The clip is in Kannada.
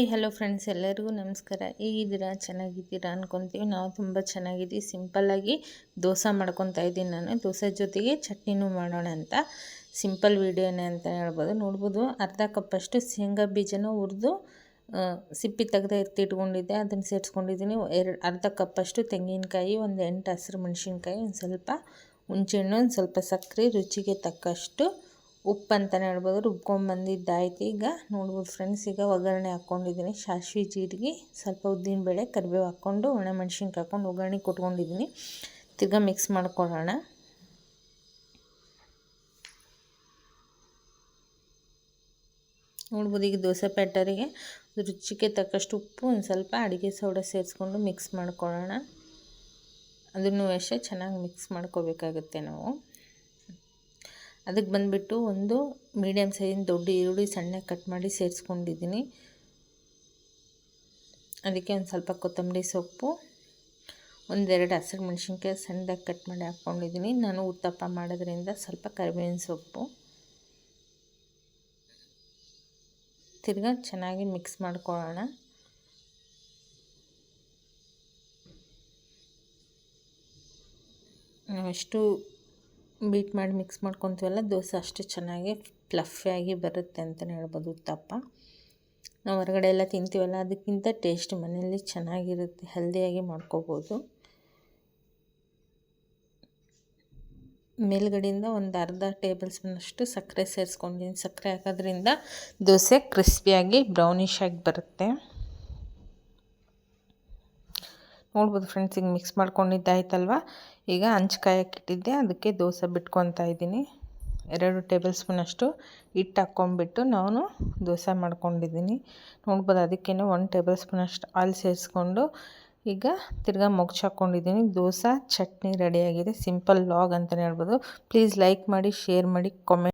ಈ ಹಲೋ ಫ್ರೆಂಡ್ಸ್ ಎಲ್ಲರಿಗೂ ನಮಸ್ಕಾರ. ಹೇಗಿದ್ದೀರಾ ಚೆನ್ನಾಗಿದ್ದೀರಾ ಅನ್ಕೊತೀವಿ. ನಾವು ತುಂಬ ಚೆನ್ನಾಗಿದ್ದೀವಿ. ಸಿಂಪಲ್ಲಾಗಿ ದೋಸೆ ಮಾಡ್ಕೊತಾ ಇದ್ದೀನಿ ನಾನು. ದೋಸೆ ಜೊತೆಗೆ ಚಟ್ನಿನೂ ಮಾಡೋಣ ಅಂತ. ಸಿಂಪಲ್ ವೀಡಿಯೋನೇ ಅಂತ ಹೇಳ್ಬೋದು. ನೋಡ್ಬೋದು ಅರ್ಧ ಕಪ್ಪಷ್ಟು ಶೇಂಗಾ ಬೀಜನ ಹುರಿದು ಸಿಪ್ಪಿ ತೆಗೆದು ಎತ್ತಿಟ್ಕೊಂಡಿದ್ದೆ ಅದನ್ನು ಸೇರಿಸ್ಕೊಂಡಿದ್ದೀನಿ. ಎರಡು, ಅರ್ಧ ಕಪ್ಪಷ್ಟು ತೆಂಗಿನಕಾಯಿ, ಒಂದು ಎಂಟು ಹಸಿರು ಮೆಣಸಿನ್ಕಾಯಿ, ಒಂದು ಸ್ವಲ್ಪ ಹುಣಸೆಹಣ್ಣು, ಒಂದು ಸ್ವಲ್ಪ ಸಕ್ಕರೆ, ರುಚಿಗೆ ತಕ್ಕಷ್ಟು ಉಪ್ಪು ಅಂತಲೇ ಹೇಳ್ಬೋದು. ರುಬ್ಕೊಂಬಂದಿದ್ದಾಯ್ತು ಈಗ ನೋಡ್ಬೋದು ಫ್ರೆಂಡ್ಸ್, ಈಗ ಒಗ್ಗರಣೆ ಹಾಕ್ಕೊಂಡಿದ್ದೀನಿ. ಸಾಸಿವೆ ಜೀರಿಗೆ, ಸ್ವಲ್ಪ ಉದ್ದಿನಬೇಳೆ ಕರಿಬೇವು ಹಾಕ್ಕೊಂಡು ಮೆಣಸಿನ್ಕಾಯಿ ಹಾಕ್ಕೊಂಡು ಒಗ್ಗರಣೆ ಕೊಟ್ಕೊಂಡಿದ್ದೀನಿ. ತಿರ್ಗಾ ಮಿಕ್ಸ್ ಮಾಡ್ಕೊಳ್ಳೋಣ. ನೋಡ್ಬೋದು ಈಗ ದೋಸೆ ಪ್ಯಾಟರಿಗೆ ರುಚಿಗೆ ತಕ್ಕಷ್ಟು ಉಪ್ಪು, ಒಂದು ಸ್ವಲ್ಪ ಅಡುಗೆ ಸೋಡಾ ಸೇರಿಸ್ಕೊಂಡು ಮಿಕ್ಸ್ ಮಾಡ್ಕೊಳ್ಳೋಣ. ಅದನ್ನು ಅಷ್ಟೇ ಚೆನ್ನಾಗಿ ಮಿಕ್ಸ್ ಮಾಡ್ಕೋಬೇಕಾಗುತ್ತೆ ನಾವು. ಅದಕ್ಕೆ ಬಂದುಬಿಟ್ಟು ಒಂದು ಮೀಡಿಯಮ್ ಸೈಜಿನ ದೊಡ್ಡ ಈರುಳ್ಳಿ ಸಣ್ಣ ಕಟ್ ಮಾಡಿ ಸೇರಿಸ್ಕೊಂಡಿದ್ದೀನಿ. ಅದಕ್ಕೆ ಒಂದು ಸ್ವಲ್ಪ ಕೊತ್ತಂಬರಿ ಸೊಪ್ಪು, ಒಂದೆರಡು ಹಸಿರು ಮೆಣಸಿನ್ಕಾಯಿ ಸಣ್ಣದಾಗಿ ಕಟ್ ಮಾಡಿ ಹಾಕ್ಕೊಂಡಿದ್ದೀನಿ. ನಾನು ಉತ್ತಪ್ಪ ಮಾಡೋದ್ರಿಂದ ಸ್ವಲ್ಪ ಕರಿಬೇವಿನ ಸೊಪ್ಪು. ತಿರ್ಗಾ ಚೆನ್ನಾಗಿ ಮಿಕ್ಸ್ ಮಾಡ್ಕೊಳ್ಳೋಣ. ಅಷ್ಟು ಬೀಟ್ ಮಾಡಿ ಮಿಕ್ಸ್ ಮಾಡ್ಕೊತೀವಲ್ಲ ದೋಸೆ ಅಷ್ಟು ಚೆನ್ನಾಗಿ ಫ್ಲಫಿಯಾಗಿ ಬರುತ್ತೆ ಅಂತಲೇ ಹೇಳ್ಬೋದು ತಪ್ಪ ನಾವು ಹೊರಗಡೆ ಎಲ್ಲ ತಿಂತೀವಲ್ಲ, ಅದಕ್ಕಿಂತ ಟೇಸ್ಟ್ ಮನೆಯಲ್ಲಿ ಚೆನ್ನಾಗಿರುತ್ತೆ ಹೆಲ್ದಿಯಾಗಿ ಮಾಡ್ಕೋಬೋದು. ಮೇಲ್ಗಡೆಯಿಂದ ಒಂದು ಅರ್ಧ ಟೇಬಲ್ ಸ್ಪೂನಷ್ಟು ಸಕ್ಕರೆ ಸೇರಿಸ್ಕೊಂಡಿದ್ದೀನಿ ಸಕ್ಕರೆ ಹಾಕೋದ್ರಿಂದ ದೋಸೆ ಕ್ರಿಸ್ಪಿಯಾಗಿ ಬ್ರೌನಿಷ್ ಆಗಿ ಬರುತ್ತೆ. ನೋಡ್ಬೋದು ಫ್ರೆಂಡ್ಸ್ ಈಗ ಮಿಕ್ಸ್ ಮಾಡ್ಕೊಂಡಿದ್ದಾಯ್ತಲ್ವ? ಈಗ ಹಂಚು ಇಟ್ಟಿದ್ದೆ ಅದಕ್ಕೆ ದೋಸೆ ಬಿಟ್ಕೊತಾ ಇದ್ದೀನಿ. ಎರಡು ಟೇಬಲ್ ಸ್ಪೂನಷ್ಟು ಹಿಟ್ಟು ಹಾಕ್ಕೊಂಬಿಟ್ಟು ನಾನು ದೋಸೆ ಮಾಡ್ಕೊಂಡಿದ್ದೀನಿ. ನೋಡ್ಬೋದು ಅದಕ್ಕೇ ಒಂದು ಟೇಬಲ್ ಸ್ಪೂನಷ್ಟು ಆಯಿಲ್ ಸೇರಿಸ್ಕೊಂಡು ಈಗ ತಿರ್ಗಾ ಮೊಗ್ಚ ಹಾಕ್ಕೊಂಡಿದ್ದೀನಿ. ದೋಸೆ, ಚಟ್ನಿ ರೆಡಿಯಾಗಿದೆ ಸಿಂಪಲ್ ಲಾಗ್ ಅಂತಲೇ ಹೇಳ್ಬೋದು. ಪ್ಲೀಸ್ ಲೈಕ್ ಮಾಡಿ ಶೇರ್ ಮಾಡಿ ಕಾಮೆಂಟ್